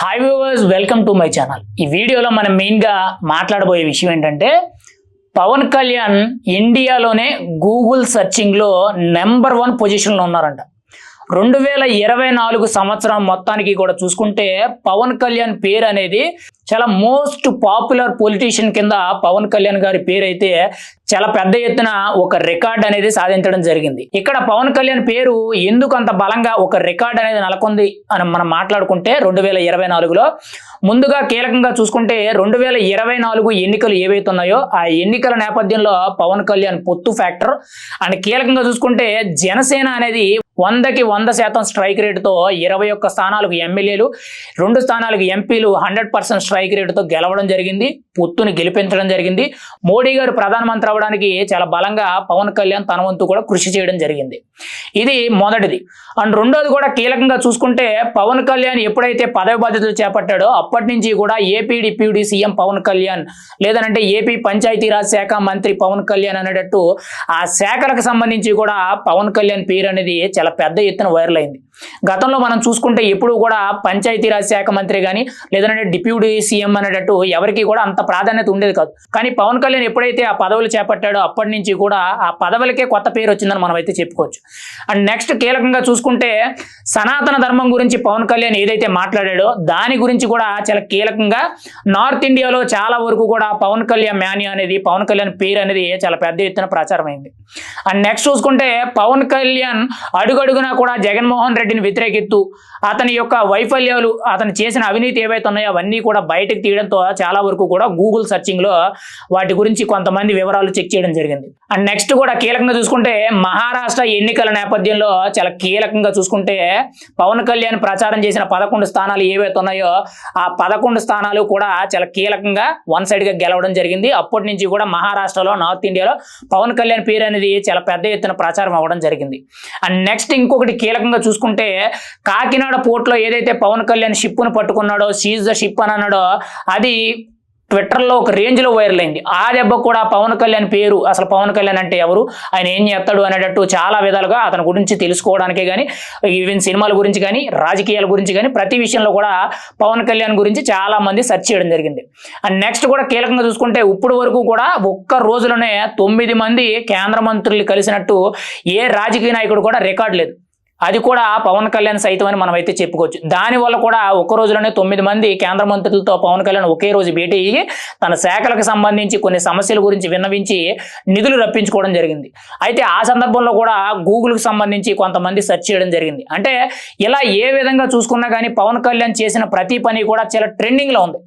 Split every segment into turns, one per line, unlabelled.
Hi viewers welcome to my channel ఈ వీడియోలో మనం మెయిన్గా మాట్లాడబోయే విషయం ఏంటంటే పవన్ కళ్యాణ్ ఇండియాలోనే గూగుల్ సెర్చింగ్లో నెంబర్ వన్ పొజిషన్లో ఉన్నారంట. రెండు వేల ఇరవై నాలుగు సంవత్సరం మొత్తానికి కూడా చూసుకుంటే పవన్ కళ్యాణ్ పేరు అనేది చాలా మోస్ట్ పాపులర్ పొలిటీషియన్ కింద పవన్ కళ్యాణ్ గారి పేరు అయితే చాలా పెద్ద ఎత్తున ఒక రికార్డ్ అనేది సాధించడం జరిగింది. ఇక్కడ పవన్ కళ్యాణ్ పేరు ఎందుకు అంత బలంగా ఒక రికార్డ్ అనేది నెలకొంది అని మనం మాట్లాడుకుంటే రెండు వేల ఇరవై నాలుగులో. ముందుగా కీలకంగా చూసుకుంటే రెండు వేల ఇరవై నాలుగు ఎన్నికలు ఏవైతే ఉన్నాయో ఆ ఎన్నికల నేపథ్యంలో పవన్ కళ్యాణ్ పొత్తు ఫ్యాక్టర్ అండ్ కీలకంగా చూసుకుంటే జనసేన అనేది వందకి వంద శాతం స్ట్రైక్ రేటుతో ఇరవై ఒక్క స్థానాలకు ఎమ్మెల్యేలు రెండు స్థానాలకు ఎంపీలు హండ్రెడ్ పర్సెంట్ స్ట్రైక్ రేటుతో గెలవడం జరిగింది పొత్తుని గెలిపించడం జరిగింది. మోడీ గారు ప్రధానమంత్రి అవడానికి చాలా బలంగా పవన్ కళ్యాణ్ తన వంతు కూడా కృషి చేయడం జరిగింది. ఇది మొదటిది. అండ్ రెండోది కూడా కీలకంగా చూసుకుంటే పవన్ కళ్యాణ్ ఎప్పుడైతే పదవి బాధ్యతలు చేపట్టాడో అప్పటి నుంచి కూడా AP deputy CM Pawan Kalyan లేదనంటే ఏపీ పంచాయతీరాజ్ శాఖ మంత్రి పవన్ కళ్యాణ్ అనేటట్టు ఆ శాఖలకు సంబంధించి కూడా పవన్ కళ్యాణ్ పేరు అనేది చాలా పెద్ద ఎత్తున వైరల్ అయింది. గతంలో మనం చూసుకుంటే ఎప్పుడు కూడా పంచాయతీరాజ్ శాఖ మంత్రి కానీ లేదంటే డిప్యూటీ సీఎం అనేటట్టు ఎవరికి కూడా అంత ప్రాధాన్యత ఉండేది కాదు. కానీ పవన్ కళ్యాణ్ ఎప్పుడైతే ఆ పదవులు చేపట్టాడో అప్పటి నుంచి కూడా ఆ పదవులకే కొత్త పేరు వచ్చిందని మనం అయితే చెప్పుకోవచ్చు. అండ్ నెక్స్ట్ కీలకంగా చూసుకుంటే సనాతన ధర్మం గురించి పవన్ కళ్యాణ్ ఏదైతే మాట్లాడాడో దాని గురించి కూడా చాలా కీలకంగా నార్త్ ఇండియాలో చాలా వరకు కూడా పవన్ కళ్యాణ్ మ్యాని అనేది పవన్ కళ్యాణ్ పేరు అనేది చాలా పెద్ద ఎత్తున ప్రచారం అయింది అండ్ నెక్స్ట్ చూసుకుంటే పవన్ కళ్యాణ్ అడుగడుగునా కూడా జగన్మోహన్ రెడ్డిని వ్యతిరేకిస్తూ అతని యొక్క వైఫల్యాలు అతను చేసిన అవినీతి ఏవైతే ఉన్నాయో అవన్నీ కూడా బయటకు తీయడంతో చాలా వరకు కూడా గూగుల్ సర్చింగ్లో వాటి గురించి కొంతమంది వివరాలు చెక్ చేయడం జరిగింది. అండ్ నెక్స్ట్ కూడా కీలకంగా చూసుకుంటే మహారాష్ట్ర ఎన్నికల నేపథ్యంలో చాలా కీలకంగా చూసుకుంటే పవన్ కళ్యాణ్ ప్రచారం చేసిన పదకొండు స్థానాలు ఏవైతే ఉన్నాయో ఆ పదకొండు స్థానాలు కూడా చాలా కీలకంగా వన్ సైడ్గా గెలవడం జరిగింది. అప్పటి నుంచి కూడా మహారాష్ట్రలో నార్త్ ఇండియాలో పవన్ కళ్యాణ్ పేరు అనేది చాలా పెద్ద ఎత్తున ప్రచారం అవ్వడం జరిగింది. అండ్ నెక్స్ట్ నెక్స్ట్ ఇంకొకటి కీలకంగా చూసుకుంటే కాకినాడ పోర్ట్లో ఏదైతే పవన్ కళ్యాణ్ షిప్ను పట్టుకున్నాడో సీజ్ ద షిప్ అని అన్నాడో అది ట్విట్టర్లో ఒక రేంజ్లో వైరల్ అయింది. ఆ దెబ్బ కూడా పవన్ కళ్యాణ్ పేరు. అసలు పవన్ కళ్యాణ్ అంటే ఎవరు? ఆయన ఏం చేస్తాడు అనేటట్టు చాలా విధాలుగా అతని గురించి తెలుసుకోవడానికే కానీ ఈవెన్ సినిమాల గురించి కానీ రాజకీయాల గురించి కానీ ప్రతి విషయంలో కూడా పవన్ కళ్యాణ్ గురించి చాలా మంది సెర్చ్ చేయడం జరిగింది. అండ్ నెక్స్ట్ కూడా కీలకంగా చూసుకుంటే ఇప్పుడు వరకు కూడా ఒక్క రోజులోనే తొమ్మిది మంది కేంద్ర మంత్రులు కలిసినట్టు ఏ రాజకీయ నాయకుడు కూడా రికార్డు లేదు. అది కూడా పవన్ కళ్యాణ్ సైతం అని మనం అయితే చెప్పుకోవచ్చు దానివల్ల కూడా ఒక రోజులోనే తొమ్మిది మంది కేంద్ర మంత్రులతో పవన్ కళ్యాణ్ ఒకే రోజు భేటీ అయ్యి తన శాఖలకు సంబంధించి కొన్ని సమస్యల గురించి విన్నవించి నిధులు రప్పించుకోవడం జరిగింది. అయితే ఆ సందర్భంలో కూడా గూగుల్కి సంబంధించి కొంతమంది సెర్చ్ చేయడం జరిగింది. అంటే ఇలా ఏ విధంగా చూసుకున్నా కానీ పవన్ కళ్యాణ్ చేసిన ప్రతి పని కూడా చాలా ట్రెండింగ్లో ఉంది.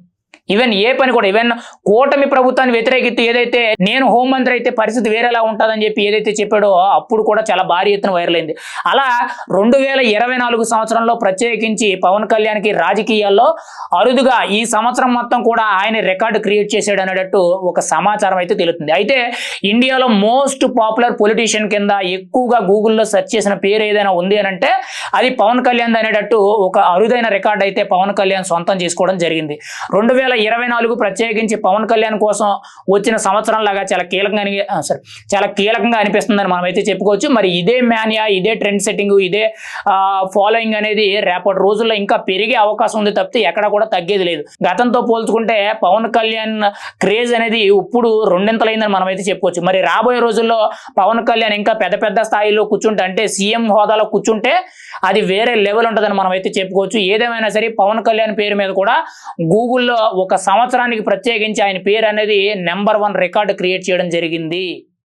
ఈవెన్ ఏ పని కూడా ఈవెన్ కూటమి ప్రభుత్వాన్ని వ్యతిరేకిస్తూ ఏదైతే నేను హోంమంత్రి అయితే పరిస్థితి వేరేలా ఉంటుందని చెప్పి ఏదైతే చెప్పాడో అప్పుడు కూడా చాలా భారీ ఎత్తున వైరల్ అయింది. అలా రెండు వేల ఇరవై నాలుగు సంవత్సరంలో ప్రత్యేకించి పవన్ కళ్యాణ్కి రాజకీయాల్లో అరుదుగా ఈ సంవత్సరం మొత్తం కూడా ఆయన రికార్డు క్రియేట్ చేశాడు అనేటట్టు ఒక సమాచారం అయితే తెలుస్తుంది. అయితే ఇండియాలో మోస్ట్ పాపులర్ పొలిటీషియన్ కింద ఎక్కువగా గూగుల్లో సెర్చ్ చేసిన పేరు ఏదైనా ఉంది అని అంటే అది పవన్ కళ్యాణ్ అనేటట్టు ఒక అరుదైన రికార్డ్ అయితే పవన్ కళ్యాణ్ సొంతం చేసుకోవడం జరిగింది. రెండు వేల ఇరవై నాలుగు ప్రత్యేకించి పవన్ కళ్యాణ్ కోసం వచ్చిన సంవత్సరం లాగా చాలా కీలకంగా అని- సారీ చాలా కీలకంగా అనిపిస్తుందని మనం అయితే చెప్పుకోవచ్చు. మరి ఇదే మ్యానియా ఇదే ట్రెండ్ సెట్టింగ్ ఇదే ఫాలోయింగ్ అనేది రేపటి రోజుల్లో ఇంకా పెరిగే అవకాశం ఉంది తప్పితే ఎక్కడ కూడా తగ్గేది లేదు. గతంతో పోల్చుకుంటే పవన్ కళ్యాణ్ క్రేజ్ అనేది ఇప్పుడు రెండింతలైందని మనం అయితే చెప్పుకోవచ్చు. మరి రాబోయే రోజుల్లో పవన్ కళ్యాణ్ ఇంకా పెద్ద పెద్ద స్థాయిలో కూర్చుంటే అంటే సీఎం హోదాలో కూర్చుంటే అది వేరే లెవెల్ ఉంటుందని మనం అయితే చెప్పుకోవచ్చు. ఏదేమైనా సరే పవన్ కళ్యాణ్ పేరు మీద కూడా గూగుల్లో ఒక సంవత్సరానికి ప్రత్యేకించి ఆయన పేరు అనేది నెంబర్ వన్ రికార్డు క్రియేట్ చేయడం జరిగింది.